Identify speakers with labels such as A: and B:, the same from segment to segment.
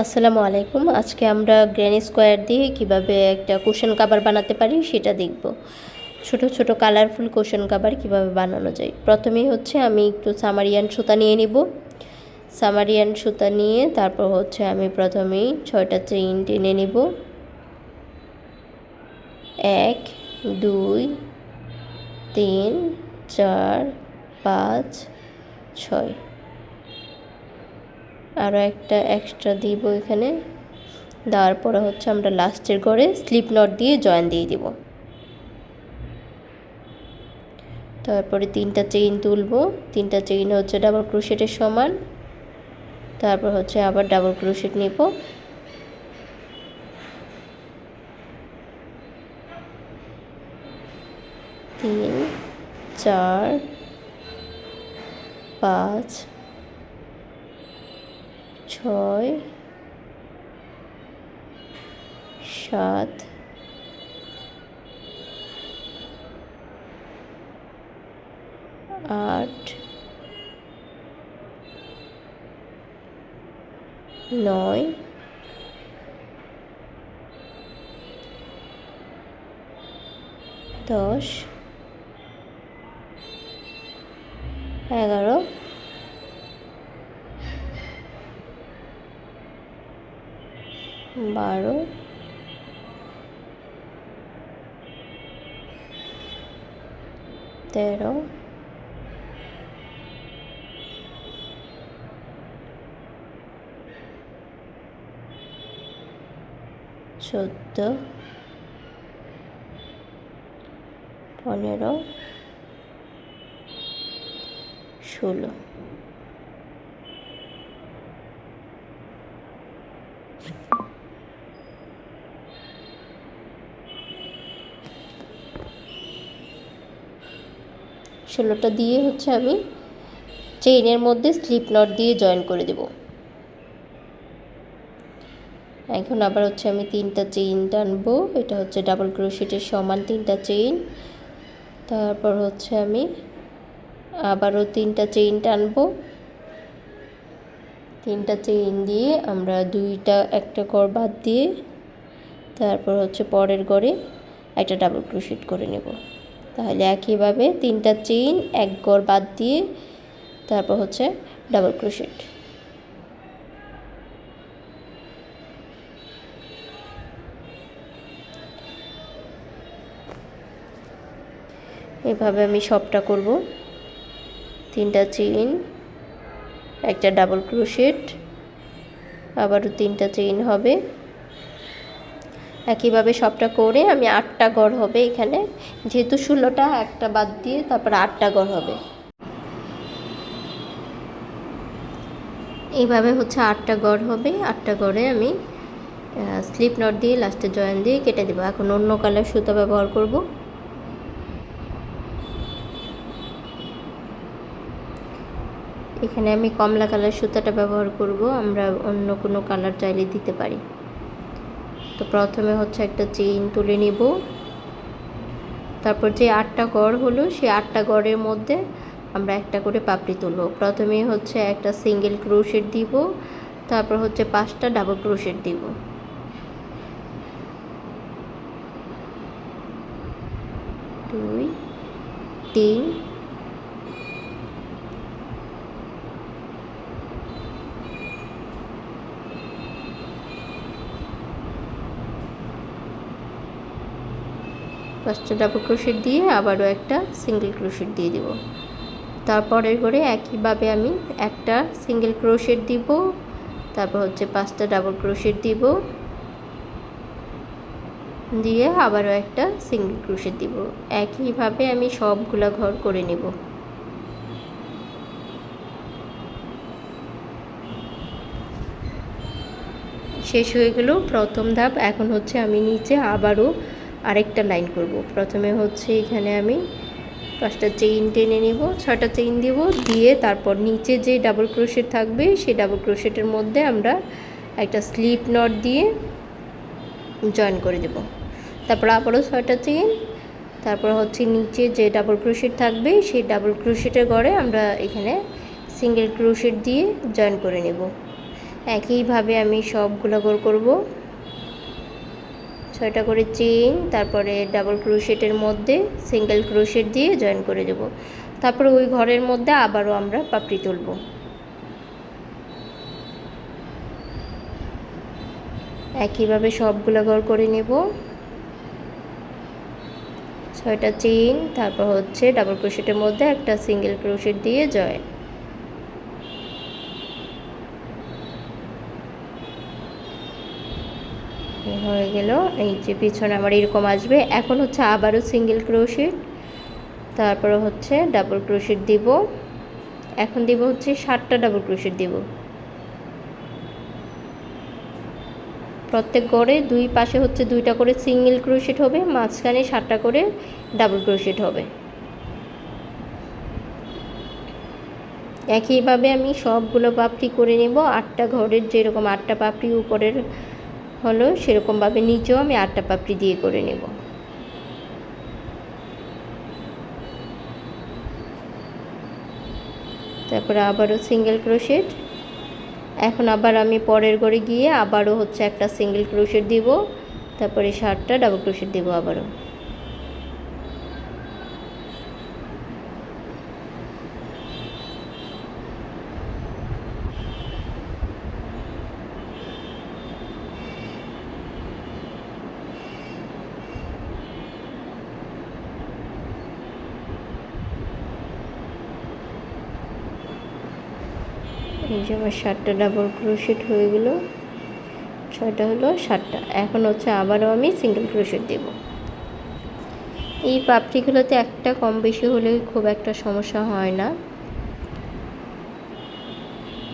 A: আসসালামু আলাইকুম আজকে আমরা গ্রেন স্কোয়ার দিয়ে কিভাবে একটা কোশন কাবার বানাতে পারি সেটা দেখব ছোট ছোট কালারফুল কোশন কাবার কিভাবে বানানো যায় প্রথমেই হচ্ছে আমি একটু সামারিয়ান সুতা নিয়ে নিব সামারিয়ান সুতা নিয়ে তারপর হচ্ছে আমি প্রথমেই ছয়টা চেইন টেনে নিব এক দুই তিন চার পাঁচ ছয় আরও একটা এক্সট্রা দিব এখানে দেওয়ার পরে হচ্ছে আমরা লাস্টের ঘরে স্লিপ নট দিয়ে জয়েন দিয়ে দিব তারপরে তিনটা চেইন তুলব তিনটা চেইন হচ্ছে ডাবল ক্রুশেটের সমান তারপর হচ্ছে আবার ডাবল ক্রুশেট নিব তিন চার পাঁচ ছয় সাত আট নয় দশ এগারো বারো তেরো চোদ্দ পনেরো ষোলো ষোলোটা দিয়ে হচ্ছে আমি চেইনের মধ্যে স্লিপ নট দিয়ে জয়েন করে দেব এখন আবার হচ্ছে আমি তিনটা চেইন টানবো এটা হচ্ছে ডাবল ক্রোশিটের সমান তিনটা চেইন তারপর হচ্ছে আমি আবারও তিনটা চেইন টানবো তিনটা চেইন দিয়ে আমরা দুইটা একটা কর বাদ দিয়ে তারপর হচ্ছে পরের গড়ে একটা ডাবল ক্রোশিট করে নেব তাহলে একইভাবে তিনটা চেইন এক গড় বাদ দিয়ে তারপর হচ্ছে ডাবল ক্রোশেট এভাবে আমি সবটা করব তিনটা চেইন একটা ডাবল ক্রোশেট আবারও তিনটা চেইন হবে একইভাবে সবটা করে আমি আটটা গড় হবে এখানে যেহেতু ষোলোটা একটা বাদ দিয়ে তারপর আটটা গড় হবে এইভাবে হচ্ছে আটটা গড় হবে আটটা গড়ে আমি স্লিপ নট দিয়ে লাস্টে জয়েন দিয়ে কেটে দেবো এখন অন্য কালার সুতো ব্যবহার করব এখানে আমি কমলা কালার সুতাটা ব্যবহার করব আমরা অন্য কোনো কালার চাইলে দিতে পারি তো প্রথমে হচ্ছে একটা চেইন তুলে নিব তারপর যে আটটা গড় হলো সেই আটটা গড়ের মধ্যে আমরা একটা করে পাপড়ি তুলব প্রথমে হচ্ছে একটা সিঙ্গেল ক্রোশেট দিব তারপর হচ্ছে পাঁচটা ডাবল ক্রোশেট দিব দুই তিন পাঁচটা ডাবল ক্রোশেট দিয়ে আবারও একটা সিঙ্গেল ক্রোশেট দিয়ে দিব তারপরের করে একইভাবে আমি একটা সিঙ্গেল ক্রোশেট দিব তারপর হচ্ছে পাঁচটা ডাবল ক্রোশেট দিব দিয়ে আবারও একটা সিঙ্গেল ক্রোশেট দিব একইভাবে আমি সবগুলা ঘর করে নেব শেষ হয়ে গেল প্রথম ধাপ এখন হচ্ছে আমি নিচে আবারও আরেকটা লাইন করব প্রথমে হচ্ছে এখানে আমি পাঁচটা চেইন টেনে নেব ছটা চেইন দিব দিয়ে তারপর নিচে যে ডাবল ক্রোশেট থাকবে সেই ডাবল ক্রোশেটের মধ্যে আমরা একটা স্লিপ নট দিয়ে জয়েন করে দেব তারপর আবারও ছয়টা চেইন তারপর হচ্ছে নিচে যে ডাবল ক্রোশেট থাকবে সেই ডাবল ক্রোশেটের গড়ে আমরা এখানে সিঙ্গেল ক্রোশেট দিয়ে জয়েন করে নেব একইভাবে আমি সবগুলো গোল করবো ছয়টা করে চেইন তারপরে ডাবল ক্রোশেটের মধ্যে সিঙ্গেল ক্রোশেট দিয়ে জয়েন করে দেব তারপরে ওই ঘরের মধ্যে আবারও আমরা পাপড়ি তুলব একইভাবে সবগুলো ঘর করে নেব ছয়টা চেইন তারপর হচ্ছে ডাবল ক্রোশেটের মধ্যে একটা সিঙ্গেল ক্রোশেট দিয়ে জয়েন হয়ে গেল এই যে পিছনে আমার এরকম আসবে এখন হচ্ছে আবারও সিঙ্গেল ক্রোশিট তারপরে হচ্ছে ডাবল ক্রোশিট দিব এখন দিব হচ্ছে সাতটা ডাবল ক্রোশিট দিব প্রত্যেক গড়ে দুই পাশে হচ্ছে দুইটা করে সিঙ্গেল ক্রোশিট হবে মাঝখানে সাতটা করে ডাবল ক্রোশিট হবে একইভাবে আমি সবগুলো পাপড়ি করে নেব আটটা ঘরের যেরকম আটটা পাপড়ি উপরের হলো সেরকমভাবে নিচেও আমি আটটা পাপড়ি দিয়ে করে নেব তারপরে আবারও সিঙ্গেল ক্রোশেট এখন আবার আমি পরের ঘরে গিয়ে আবারও হচ্ছে একটা সিঙ্গেল ক্রোশেট দিব তারপরে শার্টটা ডাবল ক্রোশেট দিব আবারও আমার সাতটা ডাবল ক্রোশেট হয়ে গেলো ছয়টা হলো সাতটা এখন হচ্ছে আবারও আমি সিঙ্গেল ক্রোশেট দেব এই পাপড়িগুলোতে একটা কম বেশি হলে খুব একটা সমস্যা হয় না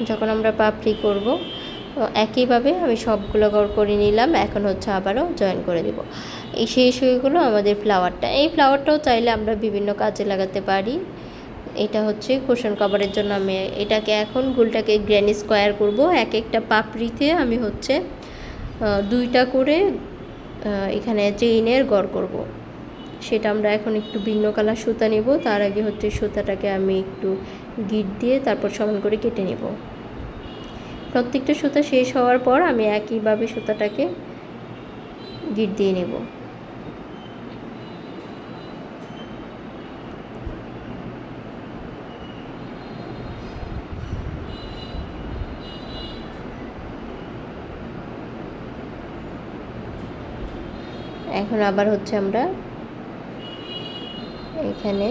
A: যখন আমরা পাপড়ি করব একইভাবে আমি সবগুলো গড় করে নিলাম এখন হচ্ছে আবারও জয়েন করে দেব এই শেষ হয়ে আমাদের ফ্লাওয়ারটা এই ফ্লাওয়ারটাও চাইলে আমরা বিভিন্ন কাজে লাগাতে পারি এটা হচ্ছে কোশন কভারের জন্য আমি এটাকে এখন গোলটাকে গ্র্যানি স্কোয়ার করব এক একটা পাপড়িতে আমি হচ্ছে দুইটা করে এখানে চেইনের গড় করব। সেটা আমরা এখন একটু ভিন্ন কালার সুতা নেব তার আগে হচ্ছে সুতাটাকে আমি একটু গিট দিয়ে তারপর সমান করে কেটে নেব প্রত্যেকটা সুতা শেষ হওয়ার পর আমি একইভাবে সুতাটাকে গিট দিয়ে নেব এখন আবার হচ্ছে আমরা এখানে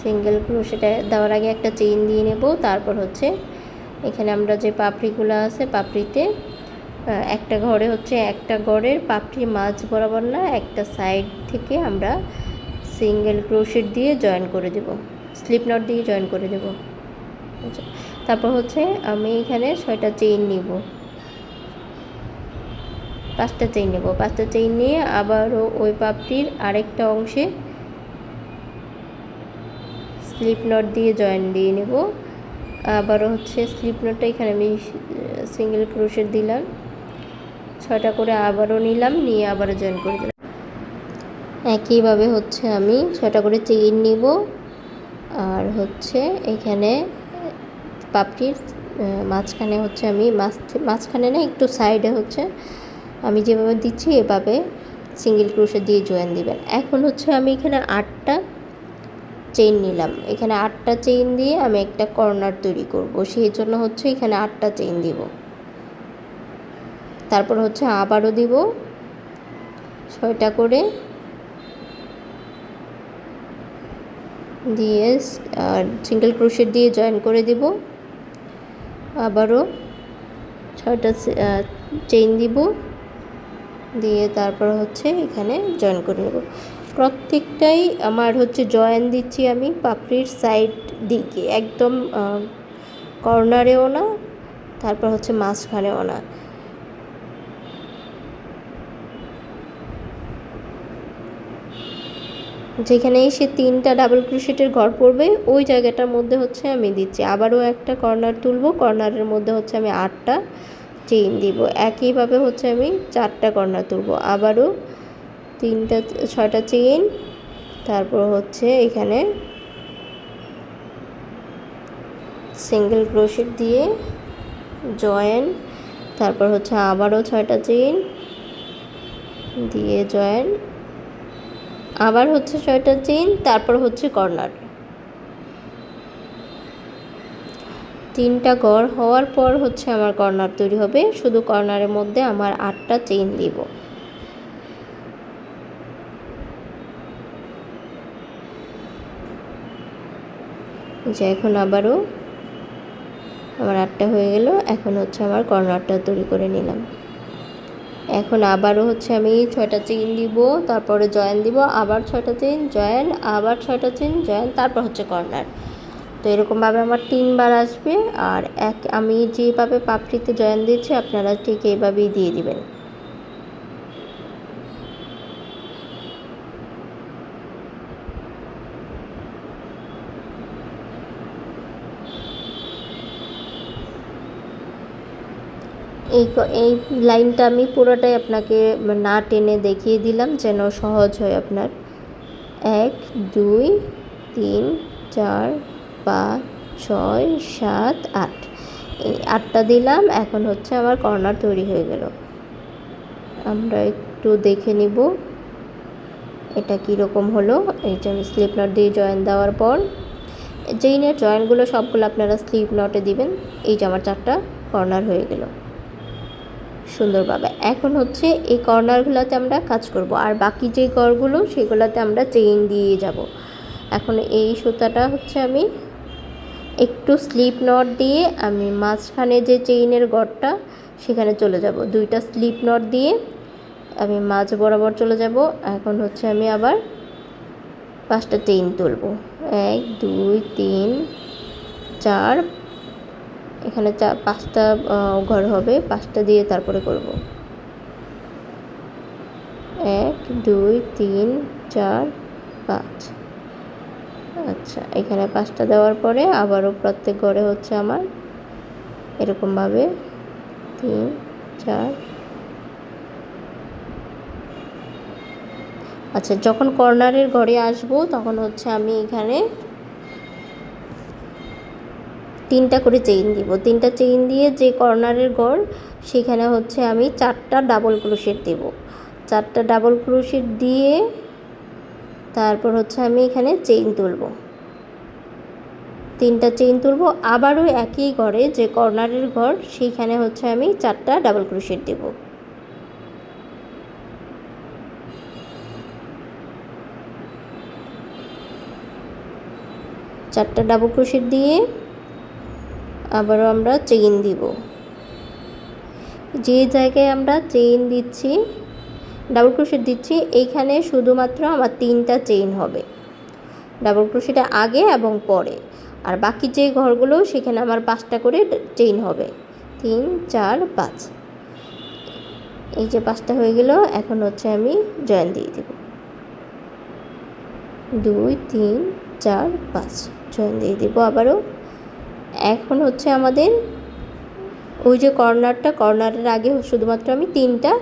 A: সিঙ্গেল ক্রোশেটা দেওয়ার আগে একটা চেইন দিয়ে নেব তারপর হচ্ছে এখানে আমরা যে পাপড়িগুলো আছে পাপড়িতে একটা ঘরে হচ্ছে একটা ঘরের পাপড়ি মাছ বরাবর না একটা সাইড থেকে আমরা সিঙ্গেল ক্রোশেট দিয়ে জয়েন করে দেব স্লিপ নট দিয়ে জয়েন করে দেব আচ্ছা, তারপর হচ্ছে আমি এখানে ছয়টা চেইন নিব পাঁচটা চেইন নেব পাঁচটা চেইন নিয়ে আবারও ওই পাপড়ির আরেকটা অংশে স্লিপ নট দিয়ে জয়েন দিয়ে নেব আবারও হচ্ছে স্লিপ নটটা এখানে আমি সিঙ্গেল ক্রোশের দিলাম ছটা করে আবারও নিলাম নিয়ে আবারও জয়েন করে দিলাম একইভাবে হচ্ছে আমি ছটা করে চেইন নিব আর হচ্ছে এখানে পাপড়ির মাঝখানে হচ্ছে আমি মাঝখানে না একটু সাইডে হচ্ছে আমি যেভাবে দিচ্ছি এভাবে সিঙ্গেল ক্রোশে দিয়ে জয়েন দিবেন এখন হচ্ছে আমি এখানে আটটা চেইন নিলাম এখানে আটটা চেইন দিয়ে আমি একটা কর্নার তৈরি করব সেই জন্য হচ্ছে এখানে আটটা চেইন দিব তারপর হচ্ছে আবারও দিব ছয়টা করে দিয়ে সিঙ্গেল ক্রোশের দিয়ে জয়েন করে দিব আবারও ছয়টা চেইন দিব দিয়ে তারপর হচ্ছে এখানে জয়েন করে নেব প্রত্যেকটাই আমার হচ্ছে জয়েন দিচ্ছি আমি পাপড়ির সাইড দিকে একদম কর্নারেও না তারপর হচ্ছে মাঝখানেও না যেখানে সে তিনটা ডাবল ক্রুশেটের ঘর পড়বে ওই জায়গাটার মধ্যে হচ্ছে আমি দিচ্ছি আবারও একটা কর্নার তুলব কর্নারের মধ্যে হচ্ছে আমি আটটা চেইন দিব একইভাবে হচ্ছে আমি চারটা কর্নার তুলব আবারও তিনটা ছয়টা চেইন তারপর হচ্ছে এখানে সিঙ্গেল ক্রোশেট দিয়ে জয়েন তারপর হচ্ছে আবারও ছয়টা চেইন দিয়ে জয়েন আবার হচ্ছে ছয়টা চেইন তারপর হচ্ছে কর্নার তিনটা গড় হওয়ার পর হচ্ছে আমার কর্নার তৈরি হবে শুধু কর্নারের মধ্যে আমার আটটা চেইন দিব যে এখন আবারও আমার আটটা হয়ে গেল এখন হচ্ছে আমার কর্নারটা তৈরি করে নিলাম এখন আবারও হচ্ছে আমি ছয়টা চেইন দিব তারপরে জয়েন দিব আবার ছয়টা চেইন জয়েন আবার ছয়টা চেইন জয়েন তারপর হচ্ছে কর্নার তো এরকমভাবে আমার তিনবার আসবে আর এক আমি যেভাবে পাপড়িতে জয়েন দিয়েছি আপনারা ঠিক এইভাবেই দিয়ে দিবেন এই এই লাইনটা আমি পুরোটাই আপনাকে না টেনে দেখিয়ে দিলাম যেন সহজ হয় আপনার এক দুই তিন চার পাঁচ ছয় সাত আট এই আটটা দিলাম এখন হচ্ছে আমার কর্নার তৈরি হয়ে গেল আমরা একটু দেখে নিব এটা কীরকম হলো এই যে আমি স্লিপ নট দিয়ে জয়েন দেওয়ার পর যেই না জয়েনগুলো সবগুলো আপনারা স্লিপ নটে দিবেন এই যে আমার চারটা কর্নার হয়ে গেল সুন্দরভাবে এখন হচ্ছে এই কর্নারগুলোতে আমরা কাজ করব আর বাকি যেই করগুলো সেগুলোতে আমরা চেইন দিয়ে যাব এখন এই সুতাটা হচ্ছে আমি একটু স্লিপ নট দিয়ে আমি মাঝখানে যে চেইনের গড়টা সেখানে চলে যাব দুইটা স্লিপ নট দিয়ে আমি মাঝ বরাবর চলে যাব এখন হচ্ছে আমি আবার পাঁচটা চেইন তুলব এক দুই তিন চার এখানে চা পাঁচটা ঘর হবে পাঁচটা দিয়ে তারপরে করব এক দুই তিন চার আচ্ছা এখানে পাঁচটা দেওয়ার পরে আবারও প্রত্যেক ঘরে হচ্ছে আমার এরকমভাবে তিন চার আচ্ছা যখন কর্নারের ঘরে আসবো তখন হচ্ছে আমি এখানে তিনটা করে চেইন দিব তিনটা চেইন দিয়ে যে কর্নারের ঘর সেখানে হচ্ছে আমি চারটা ডাবল ক্রুশের দেব চারটা ডাবল ক্রুশের দিয়ে তারপর হচ্ছে আমি এখানে চেইন তুলব তিনটা চেইন তুলবো আবারও একই ঘরে যে কর্নারের ঘর সেইখানে হচ্ছে আমি চারটা ডাবল ক্রোশেট দেব চারটা ডাবল ক্রোশেট দিয়ে আবারও আমরা চেইন দিব যে জায়গায় আমরা চেইন দিচ্ছি ডাবল ক্রোশেট দিচ্ছি এইখানে শুধুমাত্র আমার তিনটা চেইন হবে ডাবল ক্রোশেটা আগে এবং পরে আর বাকি যে ঘরগুলো সেখানে আমার পাঁচটা করে চেইন হবে তিন চার পাঁচ এই যে পাঁচটা হয়ে গেল এখন হচ্ছে আমি জয়েন দিয়ে দেব দুই তিন চার পাঁচ জয়েন দিয়ে দেব আবারও এখন হচ্ছে আমাদের ওই যে কর্নারটা কর্নারের আগে শুধুমাত্র আমি তিনটা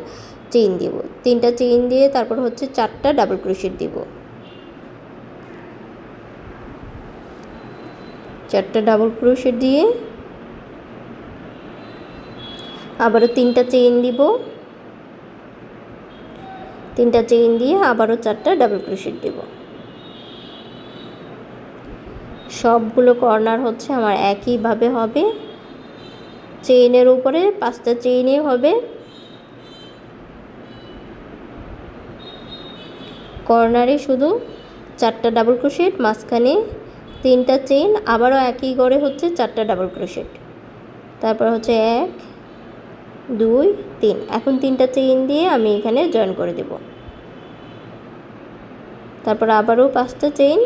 A: চেইন দিব তিনটা চেইন দিয়ে তারপর হচ্ছে চারটা ডাবল ক্রোশেট দিব চারটা ডাবল ক্রোশে দিয়ে আবারও তিনটা চেইন দিব তিনটা চেইন দিয়ে আবারও চারটা ডাবল ক্রোশেট দিব সবগুলো কর্নার হচ্ছে আমার একইভাবে হবে চেইনের উপরে পাঁচটা চেইনে হবে কর্নারে শুধু চারটা ডাবল ক্রোশেট মাঝখানে তিনটা চেন আবারও একই গড়ে হচ্ছে চারটা ডাবল ক্রোশেট তারপর হচ্ছে এক দুই তিন এখন তিনটা চেইন দিয়ে আমি এখানে জয়েন করে দেব তারপর আবারও পাঁচটা চেইন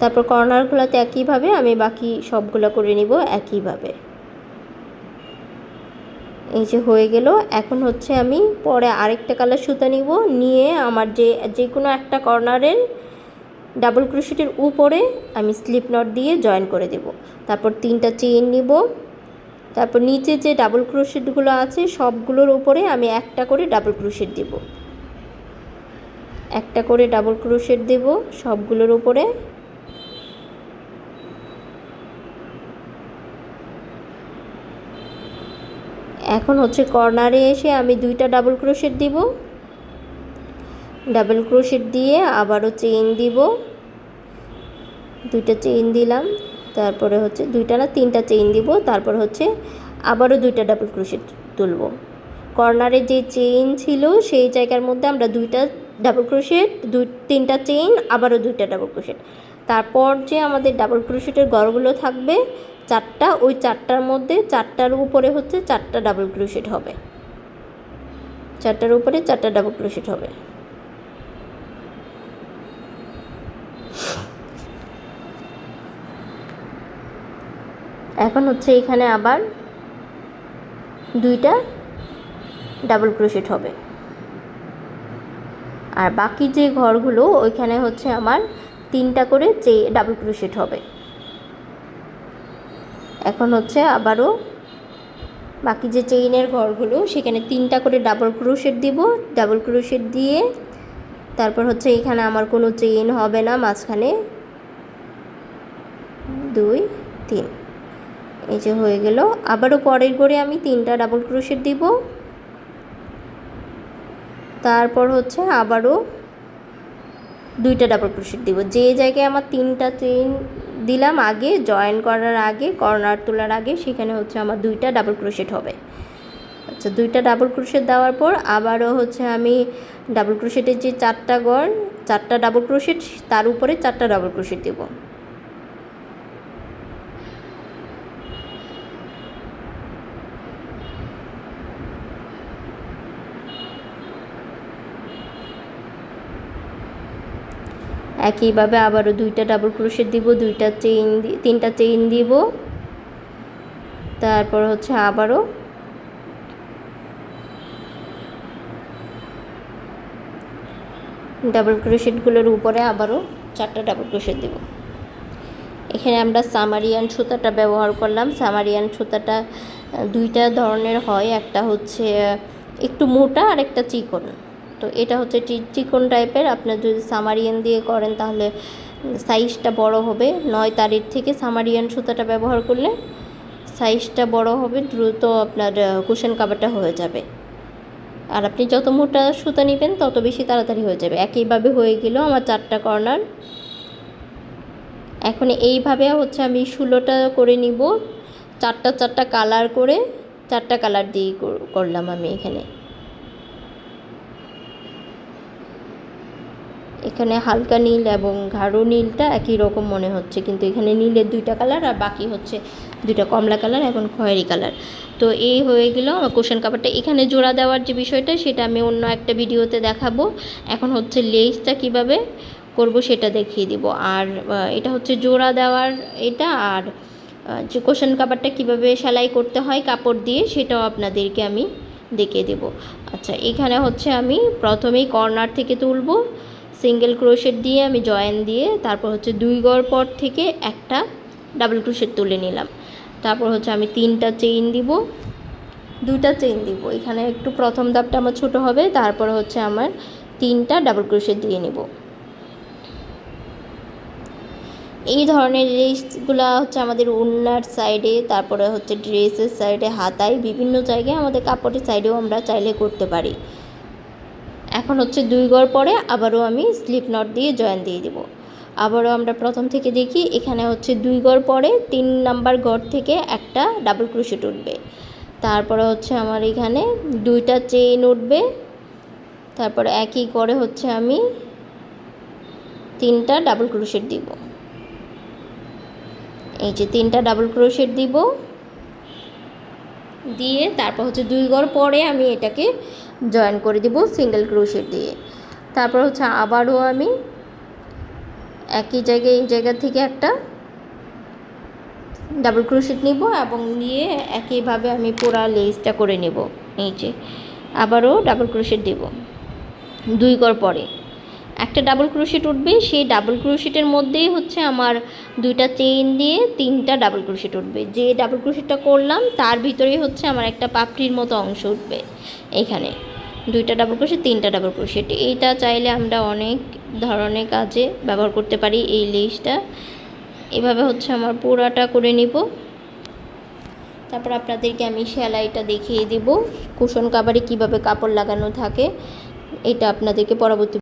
A: তারপর কর্নারগুলোতে একইভাবে আমি বাকি সবগুলো করে নিব একইভাবে এই যে হয়ে গেল এখন হচ্ছে আমি পরে আরেকটা কালার সুতা নিব নিয়ে আমার যে যে কোনো একটা কর্নারের ডাবল ক্রোশেটের উপরে আমি স্লিপ নট দিয়ে জয়েন করে দেব তারপর তিনটা চেইন নিব তারপর নিচে যে ডাবল ক্রোশেটগুলো আছে সবগুলোর উপরে আমি একটা করে ডাবল ক্রোশেট দেব একটা করে ডাবল ক্রোশেট দেব সবগুলোর উপরে এখন হচ্ছে কর্নারে এসে আমি দুইটা ডাবল ক্রোশেট দিব ডাবল ক্রোশেট দিয়ে আবারও চেইন দিব দুইটা চেইন দিলাম তারপরে হচ্ছে দুইটা না তিনটা চেইন দিব তারপর হচ্ছে আবারও দুইটা ডাবল ক্রোশেট তুলব কর্নারে যে চেইন ছিল সেই জায়গার মধ্যে আমরা দুইটা ডাবল ক্রোশেট দুই তিনটা চেইন আবারও দুইটা ডাবল ক্রোশেট তারপর যে আমাদের ডাবল ক্রোশেটের গড়গুলো থাকবে চারটা ওই চারটার মধ্যে চারটার উপরে হচ্ছে চারটা ডাবল ক্রোশেট হবে চারটার উপরে চারটা ডাবল ক্রোশেট হবে এখন হচ্ছে এখানে আবার দুইটা ডাবল ক্রোশেট হবে আর বাকি যে ঘরগুলো ওইখানে হচ্ছে আমার তিনটা করে যে ডাবল ক্রোশেট হবে এখন হচ্ছে আবারও বাকি যে চেইনের ঘরগুলো সেখানে তিনটা করে ডাবল ক্রোশেট দিব ডাবল ক্রোশেট দিয়ে তারপর হচ্ছে এখানে আমার কোনো চেইন হবে না মাঝখানে দুই তিন এই যে হয়ে গেল আবারও পরের গড়ে আমি তিনটা ডাবল ক্রোশেট দিব তারপর হচ্ছে আবারও দুইটা ডাবল ক্রোশেট দিব যে জায়গায় আমার তিনটা চেন দিলাম আগে জয়েন করার আগে কর্নার তোলার আগে সেখানে হচ্ছে আমার দুইটা ডাবল ক্রোশেট হবে আচ্ছা দুইটা ডাবল ক্রোশেট দেওয়ার পর আবারও হচ্ছে আমি ডাবল ক্রোশেটের যে চারটা গড় চারটা ডাবল ক্রোশেট তার উপরে চারটা ডাবল ক্রোশেট দেবো একইভাবে আবারও দুইটা ডাবল ক্রোশের দিব দুইটা চেইন তিনটা চেইন দিব তারপর হচ্ছে আবারও ডাবল ক্রোশেটগুলোর উপরে আবারও চারটা ডাবল ক্রোশেট দিব এখানে আমরা সামারিয়ান সুতাটা ব্যবহার করলাম সামারিয়ান সুতাটা দুইটা ধরনের হয় একটা হচ্ছে একটু মোটা আর একটা চিকন তো এটা হচ্ছে ত্রিকোণ টাইপের আপনার যদি সামারিয়ান দিয়ে করেন তাহলে সাইজটা বড় হবে নয় তারিখ থেকে সামারিয়ান সুতাটা ব্যবহার করলে সাইজটা বড় হবে দ্রুত আপনার কুশন কাভারটা হয়ে যাবে আর আপনি যত মোটা সুতা নেবেন তত বেশি তাড়াতাড়ি হয়ে যাবে একইভাবে হয়ে গেল আমার চারটা কর্নার এখন এইভাবে হচ্ছে আমি ষোলোটা করে নিব চারটা চারটা কালার করে চারটা কালার দিয়ে করলাম আমি এখানে এখানে হালকা নীল এবং গাঢ় নীলটা একই রকম মনে হচ্ছে কিন্তু এখানে নীলের দুইটা কালার আর বাকি হচ্ছে দুইটা কমলা কালার এবং খয়েরি কালার তো এই হয়ে গেল আমার কোশন কাপড়টা এখানে জোড়া দেওয়ার যে বিষয়টা সেটা আমি অন্য একটা ভিডিওতে দেখাবো এখন হচ্ছে লেসটা কিভাবে করব সেটা দেখিয়ে দিব আর এটা হচ্ছে জোড়া দেওয়ার এটা আর যে কোশন কাপড়টা কীভাবে সেলাই করতে হয় কাপড় দিয়ে সেটাও আপনাদেরকে আমি দেখিয়ে দেব আচ্ছা এখানে হচ্ছে আমি প্রথমেই কর্নার থেকে তুলব সিঙ্গেল ক্রোশেট দিয়ে আমি জয়েন দিয়ে তারপর হচ্ছে দুই গড় পর থেকে একটা ডাবল ক্রোশেট তুলে নিলাম তারপর হচ্ছে আমি তিনটা চেইন দিব দুইটা চেইন দিব এখানে একটু প্রথম দাপটা আমার ছোট হবে তারপর হচ্ছে আমার তিনটা ডাবল ক্রোশেট দিয়ে নেব এই ধরনের ড্রেসগুলো হচ্ছে আমাদের উন্নার সাইডে তারপরে হচ্ছে ড্রেসের সাইডে হাতায় বিভিন্ন জায়গায় আমাদের কাপড়ের সাইডেও আমরা চাইলে করতে পারি এখন হচ্ছে দুই গড় পরে আবারও আমি স্লিপ নট দিয়ে জয়েন দিয়ে দেবো আবারও আমরা প্রথম থেকে দেখি এখানে হচ্ছে দুই গড় পরে তিন নাম্বার গড় থেকে একটা ডাবল ক্রুশেট উঠবে তারপরে হচ্ছে আমার এখানে দুইটা চেইন উঠবে তারপরে একই করে হচ্ছে আমি তিনটা ডাবল ক্রুশেট দিব এই যে তিনটা ডাবল ক্রুশেট দিব দিয়ে তারপর হচ্ছে দুই গড় পরে আমি এটাকে জয়েন করে দিব সিঙ্গেল ক্রোশেট দিয়ে তারপর হচ্ছে আবারও আমি একই জায়গায় এই জায়গা থেকে একটা ডাবল ক্রোশেট নিব এবং নিয়ে একইভাবে আমি পুরা লেসটা করে নেব নিচে আবারও ডাবল ক্রোশেট দেব দুই কর পরে একটা ডাবল ক্রুশিট উঠবে সেই ডাবল ক্রুশিটের মধ্যেই হচ্ছে আমার দুইটা চেইন দিয়ে তিনটা ডাবল ক্রুশিট উঠবে যে ডাবল ক্রুশিটটা করলাম তার ভিতরেই হচ্ছে আমার একটা পাপড়ির মতো অংশ উঠবে এখানে দুইটা ডাবল ক্রোশেট তিনটা ডাবল ক্রুশিট এইটা চাইলে আমরা অনেক ধরনের কাজে ব্যবহার করতে পারি এই লেসটা এভাবে হচ্ছে আমার পুরাটা করে নিব তারপর আপনাদেরকে আমি সেলাইটা দেখিয়ে দেব কুশন কাভারে কিভাবে কাপড় লাগানো থাকে এটা আপনাদেরকে পরবর্তী